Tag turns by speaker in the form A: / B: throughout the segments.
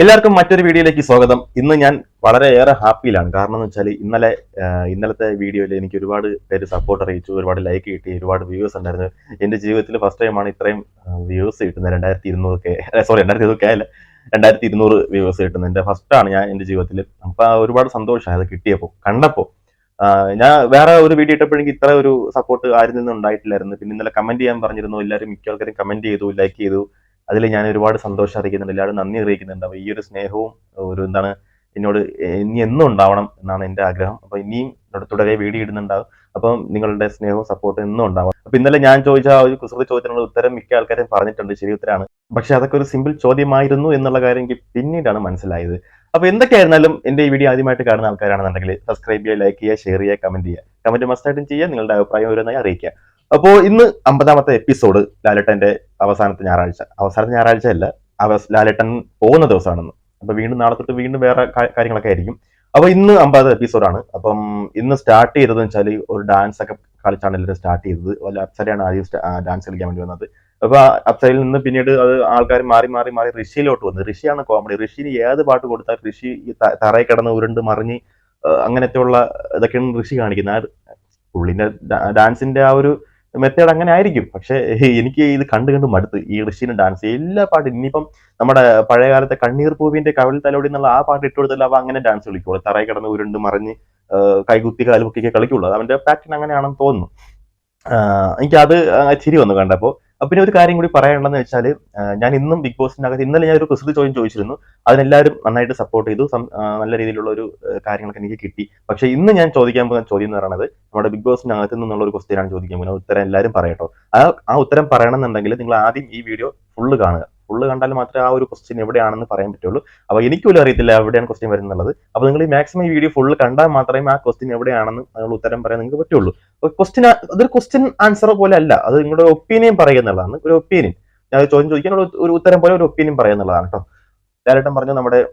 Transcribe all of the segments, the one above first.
A: എല്ലാവർക്കും മറ്റൊരു വീഡിയോയിലേക്ക് സ്വാഗതം. ഇന്ന് ഞാൻ വളരെയേറെ ഹാപ്പിയിലാണ്. കാരണം എന്ന് വെച്ചാൽ ഇന്നലെ ഇന്നലത്തെ വീഡിയോയിൽ എനിക്ക് ഒരുപാട് പേര് സപ്പോർട്ട് അറിയിച്ചു ഒരുപാട് ലൈക്ക് കിട്ടി ഒരുപാട് വ്യൂസ് ഉണ്ടായിരുന്നു. എന്റെ ജീവിതത്തിൽ ഫസ്റ്റ് ടൈമാണ് ഇത്രയും വ്യൂസ് കിട്ടുന്നത്. രണ്ടായിരത്തി ഇരുന്നൂറ് കെ സോറി രണ്ടായിരത്തി ഇരുന്നൂറ് അല്ല രണ്ടായിരത്തി ഇരുന്നൂറ് വ്യൂസ് കിട്ടുന്നത്. എന്റെ ഫസ്റ്റ് ആണ് ഞാൻ എന്റെ ജീവിതത്തിൽ. അപ്പൊ ഒരുപാട് സന്തോഷമായി അത് കിട്ടിയപ്പോൾ കണ്ടപ്പോൾ ഞാൻ വേറെ ഒരു വീഡിയോ ഇട്ടപ്പോഴെങ്കിൽ ഇത്ര ഒരു സപ്പോർട്ട് ആരിൽ നിന്നും ഉണ്ടായിട്ടില്ലായിരുന്നു. പിന്നെ ഇന്നലെ കമന്റ് ചെയ്യാൻ പറഞ്ഞിരുന്നു. എല്ലാവരും മിക്ക ആൾക്കാരും കമന്റ് ചെയ്തു ലൈക്ക് ചെയ്തു. അതിൽ ഞാൻ ഒരുപാട് സന്തോഷം അറിയിക്കുന്നുണ്ട്. എല്ലാവരും നന്ദി അറിയിക്കുന്നുണ്ട്. അപ്പൊ ഈ ഒരു സ്നേഹവും ഒരു എന്താണ് എന്നോട് ഇനി എന്നും ഉണ്ടാവണം എന്നാണ് എന്റെ ആഗ്രഹം. അപ്പൊ ഇനിയും തുട- തുടരെ വീടി ഇടുന്നുണ്ടാവും. അപ്പം നിങ്ങളുടെ സ്നേഹവും സപ്പോർട്ടും എന്നും ഉണ്ടാവണം. അപ്പൊ ഇന്നലെ ഞാൻ ചോദിച്ച ആ ഒരു കുസൃതി ചോദ്യത്തിനുള്ള ഉത്തരം മിക്ക ആൾക്കാരും പറഞ്ഞിട്ടുണ്ട്. ശരി ഉത്തരമാണ് പക്ഷെ അതൊക്കെ ഒരു സിമ്പിൾ ചോദ്യമായിരുന്നു എന്നുള്ള കാര്യം എനിക്ക് പിന്നീടാണ് മനസ്സിലായത്. അപ്പൊ എന്തൊക്കെയായിരുന്നാലും എന്റെ ഈ വീഡിയോ ആദ്യമായിട്ട് കാണുന്ന ആൾക്കാരാണെന്നുണ്ടെങ്കിൽ സബ്സ്ക്രൈബ് ചെയ്യുക ലൈക്ക് ചെയ്യുക ഷെയർ ചെയ്യുക കമന്റ് ചെയ്യുക. കമന്റ് മസ്റ്റായിട്ടും ചെയ്യുക നിങ്ങളുടെ അഭിപ്രായം ഓരോന്നായി അറിയിക്കുക. അപ്പോൾ ഇന്ന് അമ്പതാമത്തെ എപ്പിസോഡ് ലാലേട്ടന്റെ അവസാനത്തെ ഞായറാഴ്ച. അവസാനത്തെ ഞായറാഴ്ച അല്ല ലാലേട്ടൻ പോകുന്ന ദിവസമാണെന്ന്. അപ്പൊ വീണ്ടും നാളെ തൊട്ട് വീണ്ടും വേറെ കാര്യങ്ങളൊക്കെ ആയിരിക്കും. അപ്പൊ ഇന്ന് അമ്പത് എപ്പിസോഡാണ്. അപ്പം ഇന്ന് സ്റ്റാർട്ട് ചെയ്തതെന്ന് വെച്ചാൽ ഒരു ഡാൻസ് ഒക്കെ കളിച്ചാണ് എല്ലാവരും സ്റ്റാർട്ട് ചെയ്തത്. വല്ല അപ്സരയാണ് ആദ്യം ഡാൻസ് കളിക്കാൻ വേണ്ടി വന്നത്. അപ്പൊ അപ്സരയിൽ നിന്ന് പിന്നീട് അത് ആൾക്കാർ മാറി മാറി മാറി ഋഷിയിലോട്ട് വന്നു. ഋഷിയാണ് കോമഡി. ഋഷിന് ഏത് പാട്ട് കൊടുത്താൽ ഋഷി തറയിൽ കിടന്ന് ഉരുണ്ട് മറിഞ്ഞ് അങ്ങനത്തെയുള്ള ഇതൊക്കെയാണ് ഋഷി കാണിക്കുന്നത്. പുള്ളിന്റെ ഡാൻസിന്റെ ആ ഒരു മെത്തേഡ് അങ്ങനെ ആയിരിക്കും. പക്ഷെ എനിക്ക് ഇത് കണ്ട് കണ്ട് മടുത്ത്. ഈ ഋഷിന് ഡാൻസ് എല്ലാ പാട്ടും. ഇനിയിപ്പം നമ്മുടെ പഴയ കാലത്തെ കണ്ണീർ പൂവിന്റെ കവൽ തലോടി എന്നുള്ള ആ പാട്ട് ഇട്ട് കൊടുത്താൽ അവ അങ്ങനെ ഡാൻസ് കളിക്കുള്ളൂ തറയിൽ കിടന്ന് ഉരുണ്ട് മറിഞ്ഞ് കൈകുത്തി കാലുമൊക്കെ കളിക്കുള്ളൂ. അവന്റെ പാറ്റേൺ അങ്ങനെയാണെന്ന് തോന്നുന്നു. എനിക്ക് എനിക്കത് ചിരി വന്നു കണ്ടപ്പോൾ പിന്നെ ഒരു കാര്യം കൂടി പറയാനുണ്ടെന്ന് വെച്ചാൽ ഞാൻ ഇന്നും ബിഗ് ബോസിനകത്ത് ഇന്നലെ ഞാൻ ഒരു കുസൃതി ചോദ്യം ചോദിച്ചിരുന്നു. അതിനെല്ലാവരും നന്നായിട്ട് സപ്പോർട്ട് ചെയ്തു. നല്ല രീതിയിലുള്ള ഒരു കാര്യങ്ങളൊക്കെ എനിക്ക് കിട്ടി. പക്ഷെ ഇന്ന് ഞാൻ ചോദിക്കാൻ പോകുന്ന ചോദ്യം എന്ന് പറയുന്നത് നമ്മുടെ ബിഗ് ബോസിനകത്ത് നിന്നുള്ള ഒരു ക്വസ്റ്റ്യനാണ് ചോദിക്കാൻ പോകുന്നത്. ഉത്തരം എല്ലാവരും പറയട്ടോ. ആ ആ ഉത്തരം പറയണമെന്നുണ്ടെങ്കിൽ നിങ്ങൾ ആദ്യം ഈ വീഡിയോ ഫുള്ള് കാണുക. ഫുള്ള് കണ്ടാൽ മാത്രമേ ആ ഒരു ക്വസ്റ്റ്യൻ എവിടെയാണെന്ന് പറയാൻ പറ്റുള്ളൂ. അപ്പൊ എനിക്ക് പോലും അറിയത്തില്ല എവിടെയാണ് ക്വസ്റ്റ്യൻ വരുന്നുള്ളത്. അപ്പൊ നിങ്ങൾ ഈ മാക്സിമം ഈ വീഡിയോ ഫുള്ള് കണ്ടാൽ മാത്രമേ ആ ക്വസ്റ്റ്യൻ എവിടെയാണെന്ന് നിങ്ങൾ ഉത്തരം പറയാൻ നിങ്ങൾക്ക് പറ്റുള്ളൂ. ക്വസ്റ്റ്യൻ അതൊരു ക്വസ്റ്റ്യൻ ആൻസർ പോലെ അല്ല. അത് നിങ്ങളുടെ ഒപ്പീനിയൻ പറയുന്നുള്ളതാണ് ഒരു ഒപ്പീനിയൻ ഞാൻ ചോദ്യം ചോദിക്കാൻ ഒരു- ഉത്തരം പോലെ ഒരു ഒപ്പീനിയൻ പറയുന്നുള്ളതാണ് കേട്ടോ. ഡയറക്ടം പറഞ്ഞു നമ്മുടെ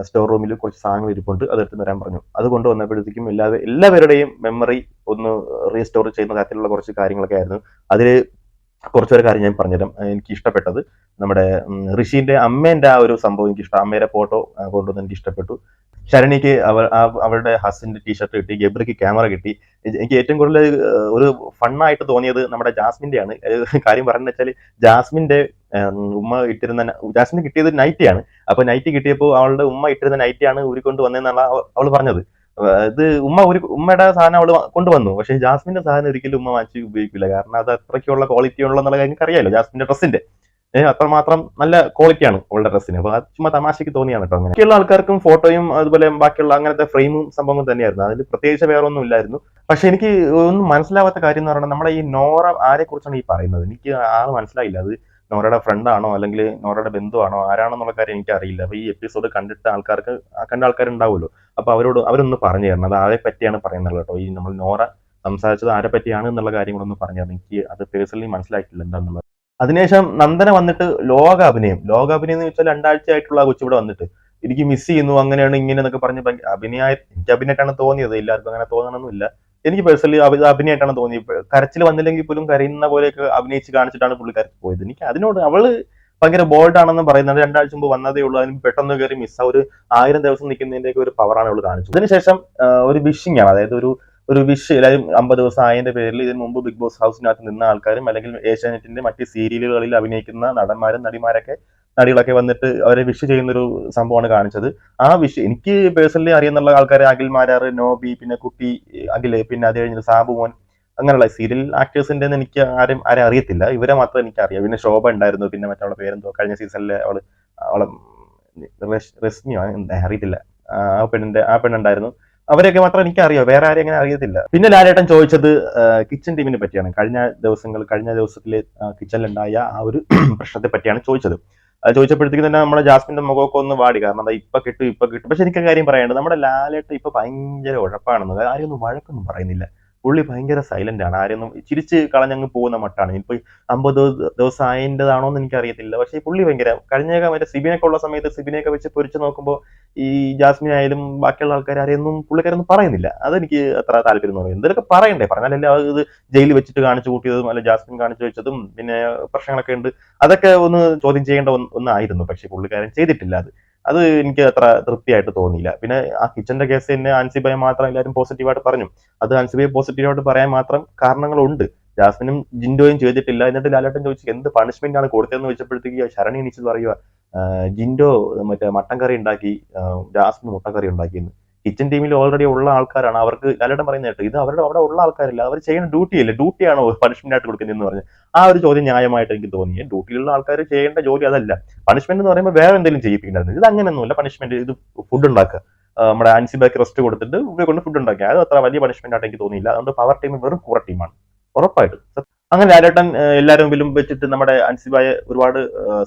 A: സ്റ്റോർ റൂമിൽ കുറച്ച് സാധനങ്ങൾ ഇരിപ്പുണ്ട്. അത് എടുത്ത് വരാൻ പറഞ്ഞു. അതുകൊണ്ട് കൊണ്ടുവന്നപ്പോഴത്തേക്കും എല്ലാ എല്ലാവരുടെയും മെമ്മറി ഒന്ന് റീസ്റ്റോർ ചെയ്യുന്ന തരത്തിലുള്ള കുറച്ച് കാര്യങ്ങളൊക്കെ ആയിരുന്നു. അതിൽ കുറച്ചൊരു കാര്യം ഞാൻ പറഞ്ഞുതരാം. എനിക്ക് ഇഷ്ടപ്പെട്ടത് നമ്മുടെ ഋഷിന്റെ അമ്മേന്റെ ആ ഒരു സംഭവം എനിക്ക് ഇഷ്ടം അമ്മയുടെ ഫോട്ടോ കൊണ്ടുവന്ന് എനിക്ക് ഇഷ്ടപ്പെട്ടു ശരണിക്ക് അവർ അവരുടെ ഹസ്ബൻഡിന്റെ ടീഷർട്ട് കിട്ടി ഗബ്രിക്ക് ക്യാമറ കിട്ടി. എനിക്ക് ഏറ്റവും കൂടുതൽ ഒരു ഫണ്ണായിട്ട് തോന്നിയത് നമ്മുടെ ജാസ്മിന്റെ ആണ് കാര്യം പറഞ്ഞു വെച്ചാൽ ജാസ്മിന്റെ ഉമ്മ ഇട്ടിരുന്ന ജാസ്മിന് കിട്ടിയത് നൈറ്റിയാണ്. അപ്പൊ നൈറ്റ് കിട്ടിയപ്പോൾ അവളുടെ ഉമ്മ ഇട്ടിരുന്ന നൈറ്റിയാണ് ഊരിക്കൊണ്ട് വന്നതെന്നാണ് അവൾ പറഞ്ഞത്. ഇത് ഉമ്മ ഒരു ഉമ്മയുടെ സാധനം അവൾ കൊണ്ടുവന്നു. പക്ഷെ ജാസ്മിന്റെ സാധനം ഒരിക്കലും ഉമ്മ വാങ്ങിച്ച് ഉപയോഗിക്കില്ല. കാരണം അത് അത്രയ്ക്കുള്ള ക്വാളിറ്റി ഉള്ളതെന്നുള്ള കാര്യം അറിയാലോ ജാസ്മിന്റെ ഡ്രസ്സിന്റെ. അത്രമാത്രം നല്ല ക്വാളിറ്റിയാണ് അവളുടെ ഡ്രസ്സിന്. അപ്പൊ ചുമ്മാ തമാശയ്ക്ക് തോന്നിയാണ് കേട്ടോ അങ്ങനെ. ബാക്കിയുള്ള ആൾക്കാർക്കും ഫോട്ടോയും അതുപോലെ ബാക്കിയുള്ള അങ്ങനത്തെ ഫ്രെയിമും സംഭവങ്ങൾ തന്നെയായിരുന്നു. അതിൽ പ്രത്യേകിച്ച് വേറെ ഒന്നും ഇല്ലായിരുന്നു. പക്ഷെ എനിക്ക് ഒന്നും മനസ്സിലാവാത്ത കാര്യം എന്ന് പറയുന്നത് നമ്മുടെ ഈ നോറ ആരെ കുറിച്ചാണ് ഈ പറയുന്നത്? എനിക്ക് ആൾ മനസ്സിലായില്ല. അത് നോറയുടെ ഫ്രണ്ടാണോ അല്ലെങ്കിൽ നോറയുടെ ബന്ധുവാണോ? ആരാണെന്നുള്ള കാര്യം എനിക്ക് അറിയില്ല അപ്പൊ ഈ എപ്പിസോഡ് കണ്ടിട്ട് ആൾക്കാർക്ക് കണ്ട ആൾക്കാരുണ്ടാവുമല്ലോ. അപ്പൊ അവരോട് അവരൊന്ന് പറഞ്ഞു തരണം. അത് ആരെ പറ്റിയാണ് പറയുന്നത് കേട്ടോ? ഈ നമ്മൾ നോറ സംസാരിച്ചത് ആരെ പറ്റിയാണ് എന്നുള്ള കാര്യങ്ങളൊന്ന് പറഞ്ഞു തരണം. എനിക്ക് അത് പേഴ്സണലി മനസ്സിലായിട്ടില്ല എന്താണെന്നുള്ളത്. അതിനുശേഷം നന്ദന വന്നിട്ട് ലോക അഭിനയം. ലോക അഭിനയം എന്ന് വെച്ചാൽ രണ്ടാഴ്ചയായിട്ടുള്ള കൊച്ചിവിടെ വന്നിട്ട് എനിക്ക് മിസ് ചെയ്യുന്നു അങ്ങനെയാണ് ഇങ്ങനെ എന്നൊക്കെ പറഞ്ഞ് അഭിനയ എനിക്ക് അഭിനയമായിട്ടാണ് തോന്നിയത്. എല്ലാവർക്കും അങ്ങനെ തോന്നണമെന്നില്ല എനിക്ക് പേഴ്സണലി അഭിനയമായിട്ടാണ് തോന്നിയത്. കരച്ചിൽ വന്നില്ലെങ്കിൽ പോലും കരയുന്ന പോലെയൊക്കെ അഭിനയിച്ച് കാണിച്ചിട്ടാണ് പുള്ളിക്കാരി പോയത്. എനിക്ക് അതിനോട് അവൾ ഭയങ്കര ബോൾഡ് ആണെന്ന് പറയുന്നത് രണ്ടാഴ്ച മുമ്പ് വന്നതേ ഉള്ളൂ. അതിന് പെട്ടെന്ന് കയറി മിസ് ഒരു ആയിരം ദിവസം നിൽക്കുന്നതിന്റെ ഒരു പവറാണ് അവൾ കാണിച്ചത്. അതിനുശേഷം ഒരു വിഷിംഗ് ആണ്. അതായത് ഒരു ഒരു വിഷ് എല്ലാവരും അമ്പത് ദിവസം ആയതിന്റെ പേരിൽ ഇതിന് മുമ്പ് ബിഗ് ബോസ് ഹൗസിനകത്ത് നിന്ന ആൾക്കാരും അല്ലെങ്കിൽ ഏഷ്യാനെറ്റിന്റെ മറ്റ് സീരിയലുകളിൽ അഭിനയിക്കുന്ന നടന്മാരും നടിമാരൊക്കെ നടികളൊക്കെ വന്നിട്ട് അവരെ വിഷ് ചെയ്യുന്ന ഒരു സംഭവമാണ് കാണിച്ചത്. ആ വിഷ് എനിക്ക് പേഴ്സണലി അറിയുന്നുള്ള ആൾക്കാരെ അഖിൽ മാരാർ നോബി പിന്നെ കുട്ടി അഖിൽ പിന്നെ അത് കഴിഞ്ഞിട്ട് സാബു മോൻ അങ്ങനെയുള്ള സീരിയൽ ആക്ടേഴ്സിന്റെ എനിക്ക് ആരും ആരും അറിയത്തില്ല. ഇവരെ മാത്രം എനിക്ക് അറിയാം പിന്നെ ശോഭ ഉണ്ടായിരുന്നു. പിന്നെ മറ്റവളുടെ പേരെന്തോ കഴിഞ്ഞ സീസണിലെ അവൾ അവളെ റശ്മിയോ അറിയത്തില്ല. ആ പെണ്ണിന്റെ ആ പെണ്ണുണ്ടായിരുന്നു. അവരെയൊക്കെ മാത്രം എനിക്ക് അറിയാം വേറെ ആരെയും അങ്ങനെ അറിയത്തില്ല. പിന്നെ ലാലേട്ടൻ ചോദിച്ചത് കിച്ചൺ ടീമിനെ പറ്റിയാണ്. കഴിഞ്ഞ ദിവസങ്ങൾ കഴിഞ്ഞ ദിവസത്തിലെ കിച്ചണിലുണ്ടായ ആ ഒരു പ്രശ്നത്തെ പറ്റിയാണ് ചോദിച്ചത്. അത് ചോദിച്ചപ്പോഴത്തേക്ക് തന്നെ നമ്മുടെ ജാസ്മിന്റെ മുഖമൊക്കെ ഒന്ന് വാടി. കാരണം എന്താ ഇപ്പൊ കിട്ടും ഇപ്പൊ കിട്ടും. പക്ഷെ എനിക്ക് കാര്യം പറയേണ്ടത് നമ്മുടെ ലാലേട്ടൻ ഇപ്പൊ ഭയങ്കര ഉഴപ്പാണെന്ന്. ആരും ഒന്നും വഴക്കൊന്നും പറയുന്നില്ല. പുള്ളി ഭയങ്കര സൈലന്റ് ആണ്. ആരെയൊന്നും ചിരിച്ച് കളഞ്ഞങ്ങ് പോകുന്ന മട്ടാണ്. ഇപ്പൊ അമ്പത് ദിവസം ആയതിന്റെതാണോ എന്ന് എനിക്കറിയത്തില്ല. പക്ഷെ പുള്ളി ഭയങ്കര കഴിഞ്ഞ മറ്റേ സിബിനൊക്കെ ഉള്ള സമയത്ത് സിബിനെയൊക്കെ വെച്ച് പൊരിച്ചു നോക്കുമ്പോൾ ഈ ജാസ്മിൻ ആയാലും ബാക്കിയുള്ള ആൾക്കാർ ആരെയൊന്നും പുള്ളിക്കാരൊന്നും പറയുന്നില്ല. അതെനിക്ക് അത്ര താല്പര്യം എന്ന് പറയുന്നത് എന്തൊക്കെ പറയണ്ടേ? പറഞ്ഞാലല്ലേ ഇത് ജയിലിൽ വെച്ചിട്ട് കാണിച്ചു കൂട്ടിയതും അല്ലെ ജാസ്മിൻ കാണിച്ചു വെച്ചതും പിന്നെ പ്രശ്നങ്ങളൊക്കെ ഉണ്ട്. അതൊക്കെ ഒന്ന് ചോദ്യം ചെയ്യേണ്ട ഒന്നായിരുന്നു. പക്ഷെ പുള്ളിക്കാരൻ ചെയ്തിട്ടില്ല അത്. അത് എനിക്ക് അത്ര തൃപ്തിയായിട്ട് തോന്നിയില്ല. പിന്നെ ആ കിച്ചന്റെ കേസ് തന്നെ ആൻസിബയെ മാത്രം എല്ലാവരും പോസിറ്റീവായിട്ട് പറഞ്ഞു. അത് ആൻസിബയെ പോസിറ്റീവായിട്ട് പറയാൻ മാത്രം കാരണങ്ങളുണ്ട്. ജാസ്മിനും ജിൻഡോയും ചെയ്തിട്ടില്ല. എന്നിട്ട് ലാലേട്ടൻ ചോദിച്ചു എന്ത് പണിഷ്മെന്റ് ആണ് കൊടുത്തതെന്ന് വെച്ചപ്പോഴത്തേക്ക് ശരണി എണീച്ചത് പറയുക "ആഹ് ജിൻഡോ മറ്റേ മട്ടൻ കറി ഉണ്ടാക്കി ജാസ്മിൻ മുട്ടക്കറി ഉണ്ടാക്കിയെന്ന്. കിച്ചൺ ടീമിൽ ഓൾറെഡി ഉള്ള ആൾക്കാരാണ്. അവർക്ക് ലാലേട്ടൻ പറയുന്നത് കേട്ടോ ഇത് അവരുടെ അവിടെ ഉള്ള ആൾക്കാരല്ല അവർ ചെയ്യുന്ന ഡ്യൂട്ടി അല്ലേ ഡ്യൂട്ടിയാണോ പണിഷ്മെന്റ് ആയിട്ട് കൊടുക്കുന്നതെന്ന് പറഞ്ഞു. ആ ഒരു ചോദ്യം ന്യായമായിട്ട് എനിക്ക് തോന്നി. ഡ്യൂട്ടിയിലുള്ള ആൾക്കാർ ചെയ്യേണ്ട ജോലി അതല്ല. പണിഷ്മെന്റ് എന്ന് പറയുമ്പോൾ വേറെ എന്തെങ്കിലും ചെയ്യിപ്പിക്കേണ്ടത് ഇത് അങ്ങനെ അങ്ങനെയൊന്നുമില്ല പണിഷ്മെന്റ് ഇത് ഫുഡ് ഉണ്ടാക്കുക. നമ്മുടെ ആൻസിബാക്ക് റെസ്റ്റ് കൊടുത്തിട്ട് ഇവിടെ കൊണ്ട് ഫുഡ് ഉണ്ടാക്കുക. അത് അത്ര വലിയ പണിഷ്മെന്റ് ആയിട്ട് എനിക്ക് തോന്നിയില്ല. അതുകൊണ്ട് പവർ ടീം വെറും കുറ ടീമാണ് ഉറപ്പായിട്ടും. അങ്ങനെ ലാലേട്ടൻ എല്ലാവരും മുമ്പിലും വെച്ചിട്ട് നമ്മുടെ അൻസിബായെ ഒരുപാട്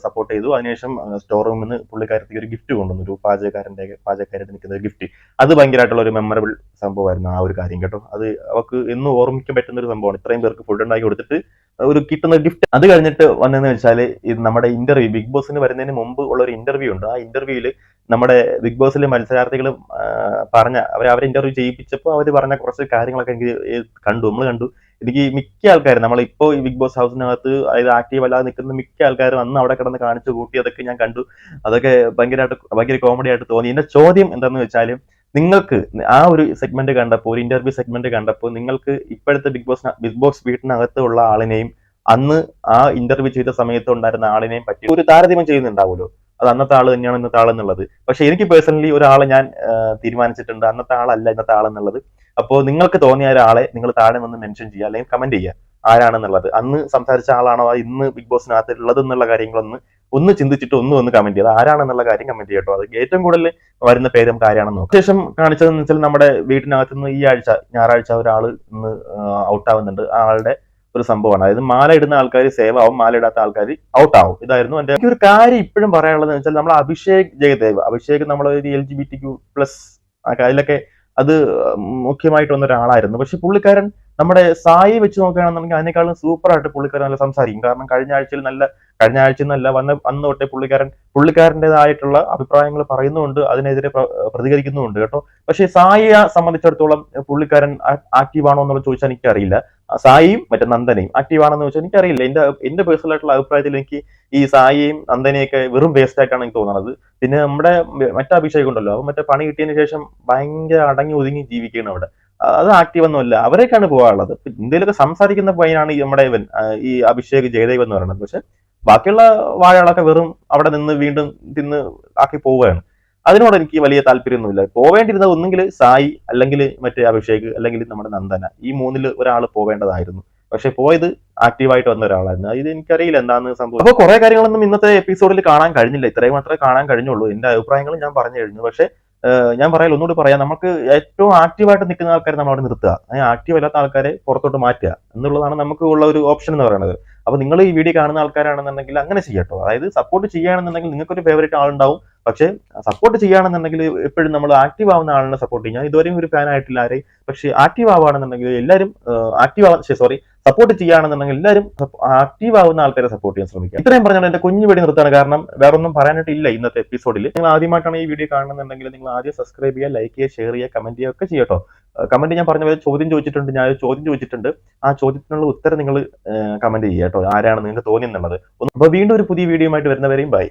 A: സപ്പോർട്ട് ചെയ്തു. അതിനുശേഷം സ്റ്റോർ റൂമിൽ നിന്ന് പുള്ളിക്കാരത്തേക്ക് ഒരു ഗിഫ്റ്റ് കൊണ്ടുവന്നു. ഒരു പാചകക്കാരന്റെ പാചകക്കാരായിട്ട് നിൽക്കുന്ന ഒരു ഗിഫ്റ്റ് അത് ഭയങ്കരമായിട്ടുള്ള ഒരു മെമ്മറബിൾ സംഭവമായിരുന്നു ആ ഒരു കാര്യം കേട്ടോ. അത് അവർക്ക് എന്നും ഓർമ്മിക്കാൻ പറ്റുന്ന ഒരു സംഭവമാണ്. ഇത്രയും പേർക്ക് ഫുഡ് ഉണ്ടാക്കി കൊടുത്തിട്ട് ഒരു കിട്ടുന്ന ഗിഫ്റ്റ് അത് കഴിഞ്ഞിട്ട് വന്നതെന്ന് വെച്ചാൽ ഇത് നമ്മുടെ ഇന്റർവ്യൂ ബിഗ് ബോസിന് വരുന്നതിന് മുമ്പ് ഉള്ള ഒരു ഇന്റർവ്യൂ ഉണ്ട്. ആ ഇന്റർവ്യൂവിൽ നമ്മുടെ ബിഗ് ബോസിലെ മത്സരാർത്ഥികൾ പറഞ്ഞ അവർ അവരെ ഇന്റർവ്യൂ ചെയ്യിപ്പിച്ചപ്പോൾ അവർ പറഞ്ഞ കുറച്ച് കാര്യങ്ങളൊക്കെ എനിക്ക് കണ്ടു. നമ്മൾ കണ്ടു. എനിക്ക് മിക്ക ആൾക്കാരും നമ്മളിപ്പോ ഈ ബിഗ് ബോസ് ഹൗസിനകത്ത് അതായത് ആക്റ്റീവ് അല്ലാതെ നിൽക്കുന്ന മിക്ക ആൾക്കാരും അന്ന് അവിടെ കിടന്ന് കാണിച്ചു കൂട്ടി അതൊക്കെ ഞാൻ കണ്ടു. അതൊക്കെ ഭയങ്കരമായിട്ട് ഭയങ്കര കോമഡി ആയിട്ട് തോന്നി. എന്റെ ചോദ്യം എന്താന്ന് വെച്ചാൽ നിങ്ങൾക്ക് ആ ഒരു സെഗ്മെന്റ് കണ്ടപ്പോൾ ഒരു ഇന്റർവ്യൂ സെഗ്മെന്റ് കണ്ടപ്പോൾ നിങ്ങൾക്ക് ഇപ്പോഴത്തെ ബിഗ് ബോസ് ബിഗ് ബോസ് വീട്ടിനകത്ത് ഉള്ള ആളിനെയും അന്ന് ആ ഇന്റർവ്യൂ ചെയ്ത സമയത്ത് ഉണ്ടായിരുന്ന ആളിനെയും പറ്റി ഒരു താരതമ്യം ചെയ്യുന്നുണ്ടാവുമല്ലോ. അത് അന്നത്തെ ആൾ തന്നെയാണ് ഇന്നത്തെ ആളെന്നുള്ളത്. പക്ഷെ എനിക്ക് പേഴ്സണലി ഒരാളെ ഞാൻ തീരുമാനിച്ചിട്ടുണ്ട്. അന്നത്തെ ആളല്ല ഇന്നത്തെ ആളെന്നുള്ളത്. അപ്പോൾ നിങ്ങൾക്ക് തോന്നിയ ഒരാളെ നിങ്ങൾ താഴെ വന്ന് മെൻഷൻ ചെയ്യുക അല്ലെങ്കിൽ കമന്റ് ചെയ്യുക. ആരാണെന്നുള്ളത്. അന്ന് സംസാരിച്ച ആളാണോ? ഇന്ന് ബിഗ് ബോസിനകത്ത് ഉള്ളത് എന്നുള്ള കാര്യങ്ങളൊന്ന് ഒന്ന് ചിന്തിച്ചിട്ട് ഒന്ന് ഒന്ന് കമന്റ് ചെയ്യുക. ആരാണെന്നുള്ള കാര്യം കമന്റ് ചെയ്യട്ടോ അത് ഏറ്റവും കൂടുതൽ വരുന്ന പേര് നമുക്ക് ആരാണെന്ന് നോക്കാം. ശേഷം കാണിച്ചതെന്ന് വെച്ചാൽ നമ്മുടെ വീട്ടിനകത്ത് നിന്ന് ഈ ആഴ്ച ഞായറാഴ്ച ഒരാൾ ഇന്ന് ഔട്ട് ആവുന്നുണ്ട്. ആളുടെ ഒരു സംഭവമാണ്. അതായത് മാല ഇടുന്ന ആൾക്കാർ സേവ് ആവും മാല ഇടാത്ത ആൾക്കാർ ഔട്ട് ആവും. ഇതായിരുന്നു എന്റെ ഒരു കാര്യം ഇപ്പോഴും പറയാനുള്ളത് വെച്ചാൽ നമ്മൾ അഭിഷേക് ജയദേവ് അഭിഷേക് നമ്മൾ ഒരു L G B T Q plus അതിലൊക്കെ അത് മുഖ്യമായിട്ട് വന്ന ഒരാളായിരുന്നു. പക്ഷെ പുള്ളിക്കാരൻ നമ്മുടെ സായി വെച്ച് നോക്കുകയാണെന്നുണ്ടെങ്കിൽ അതിനേക്കാളും സൂപ്പർ ആയിട്ട് പുള്ളിക്കാരൻ നല്ല സംസാരിക്കും. കാരണം കഴിഞ്ഞ ആഴ്ചയിൽ നല്ല കഴിഞ്ഞ ആഴ്ച നല്ല വന്ന അന്ന് തൊട്ടേ പുള്ളിക്കാരൻ പുള്ളിക്കാരന്റെതായിട്ടുള്ള അഭിപ്രായങ്ങൾ പറയുന്നുണ്ട്. അതിനെതിരെ പ്ര- പ്രതികരിക്കുന്നുമുണ്ട് കേട്ടോ. പക്ഷേ സായിയെ സംബന്ധിച്ചിടത്തോളം പുള്ളിക്കാരൻ ആക്റ്റീവ് ആണോ എന്നുള്ള ചോദിച്ചാൽ എനിക്കറിയില്ല. സായിയും മറ്റേ നന്ദനയും ആക്റ്റീവ് ആണെന്ന് ചോദിച്ചാൽ എനിക്കറിയില്ല. എന്റെ എന്റെ പേഴ്സണൽ ആയിട്ടുള്ള അഭിപ്രായത്തിൽ എനിക്ക് ഈ സായിയും നന്ദനെയൊക്കെ വെറും വേസ്റ്റ് ആയിട്ടാണ് എനിക്ക് തോന്നുന്നത്. പിന്നെ നമ്മുടെ മറ്റേ അഭിഷേകം ഉണ്ടല്ലോ. മറ്റേ പണി കിട്ടിയതിന് ശേഷം ഭയങ്കര അടങ്ങി ഒതുങ്ങി ജീവിക്കുകയാണ് അവിടെ. അത് ആക്റ്റീവ് ഒന്നുമല്ല അവരേക്കാണ് പോകാനുള്ളത്. ഇന്ത്യയിലൊക്കെ സംസാരിക്കുന്ന പയ്യനാണ് നമ്മുടെ ഇവൻ ഈ അഭിഷേക് ജയദേവ് എന്ന് പറയുന്നത്. പക്ഷെ ബാക്കിയുള്ള വാഴകളൊക്കെ വെറും അവിടെ നിന്ന് വീണ്ടും തിന്ന് ആക്കി പോവുകയാണ്. അതിനോട് എനിക്ക് വലിയ താല്പര്യമൊന്നുമില്ല. പോവേണ്ടിരുന്നത് ഒന്നെങ്കിൽ സായി അല്ലെങ്കിൽ മറ്റേ അഭിഷേക് അല്ലെങ്കിൽ നമ്മുടെ നന്ദന. ഈ മൂന്നിൽ ഒരാൾ പോവേണ്ടതായിരുന്നു. പക്ഷെ പോയത് ആക്റ്റീവായിട്ട് വന്ന ഒരാളായിരുന്നു. ഇത് എനിക്കറിയില്ല എന്താന്ന് സംഭവം. അപ്പോൾ കുറെ കാര്യങ്ങളൊന്നും ഇന്നത്തെ എപ്പിസോഡിൽ കാണാൻ കഴിഞ്ഞില്ല. ഇത്രയും മാത്രമേ കാണാൻ കഴിഞ്ഞുള്ളൂ. എന്റെ അഭിപ്രായങ്ങളും ഞാൻ പറഞ്ഞു കഴിഞ്ഞു. പക്ഷെ ഞാൻ പറയാൻ ഒന്നുകൂടി പറയാം. നമുക്ക് ഏറ്റവും ആക്റ്റീവായിട്ട് നിൽക്കുന്ന ആൾക്കാരെ നമ്മൾ അവിടെ നിർത്തുക ആക്റ്റീവ് അല്ലാത്ത ആൾക്കാരെ പുറത്തോട്ട് മാറ്റുക എന്നുള്ളതാണ് നമുക്ക് ഉള്ള ഒരു ഓപ്ഷൻ എന്ന് പറയുന്നത്. അപ്പൊ നിങ്ങൾ ഈ വീഡിയോ കാണുന്ന ആൾക്കാരാണെന്നുണ്ടെങ്കിൽ അങ്ങനെ ചെയ്യട്ടോ അതായത് സപ്പോർട്ട് ചെയ്യുകയാണെന്നുണ്ടെങ്കിൽ നിങ്ങൾക്കൊരു ഫേവറേറ്റ് ആളുണ്ടാവും. പക്ഷേ സപ്പോർട്ട് ചെയ്യുകയാണെന്നുണ്ടെങ്കിൽ എപ്പോഴും നമ്മൾ ആക്റ്റീവ് ആവുന്ന ആളിനെ സപ്പോർട്ട് ചെയ്യാം ഇതുവരെയും ഒരു ഫാൻ ആയിട്ടില്ല ആരെയും പക്ഷേ ആക്റ്റീവ് ആവുകയാണെന്നുണ്ടെങ്കിൽ എല്ലാവരും ആക്റ്റീവ് ആവാൻ സോറി സപ്പോർട്ട് ചെയ്യുകയാണെന്നുണ്ടെങ്കിൽ എല്ലാവരും ആക്റ്റീവ് ആവുന്ന ആൾക്കാരെ സപ്പോർട്ട് ചെയ്യാൻ ശ്രമിക്കുക. ഇത്രയും പറഞ്ഞാൽ എന്റെ കുഞ്ഞു വീഡിയോ നിർത്താണ് കാരണം വേറെ ഒന്നും പറയാനായിട്ട് ഇല്ല ഇന്നത്തെ എപ്പിസോഡിൽ നിങ്ങൾ ആദ്യമായിട്ടാണ് ഈ വീഡിയോ കാണുന്നുണ്ടെങ്കിൽ നിങ്ങൾ ആദ്യം സബ്സ്ക്രൈബ് ചെയ്യുക ലൈക്ക് ചെയ്യുക ഷെയർ ചെയ്യുക കമന്റ് ചെയ്യുക ഒക്കെ ചെയ്യട്ടോ. കമന്റ് ഞാൻ പറഞ്ഞ പോലെ ചോദ്യം ചോദിച്ചിട്ടുണ്ട്. ഞാൻ ചോദ്യം ചോദിച്ചിട്ടുണ്ട്. ആ ചോദ്യത്തിനുള്ള ഉത്തരം നിങ്ങൾ കമന്റ് ചെയ്യുക കേട്ടോ. ആരാണ് നിങ്ങൾക്ക് തോന്നിയെന്നുള്ളത് അപ്പൊ വീണ്ടും ഒരു പുതിയ വീഡിയോ ആയിട്ട് വരുന്നവരെയും ബൈ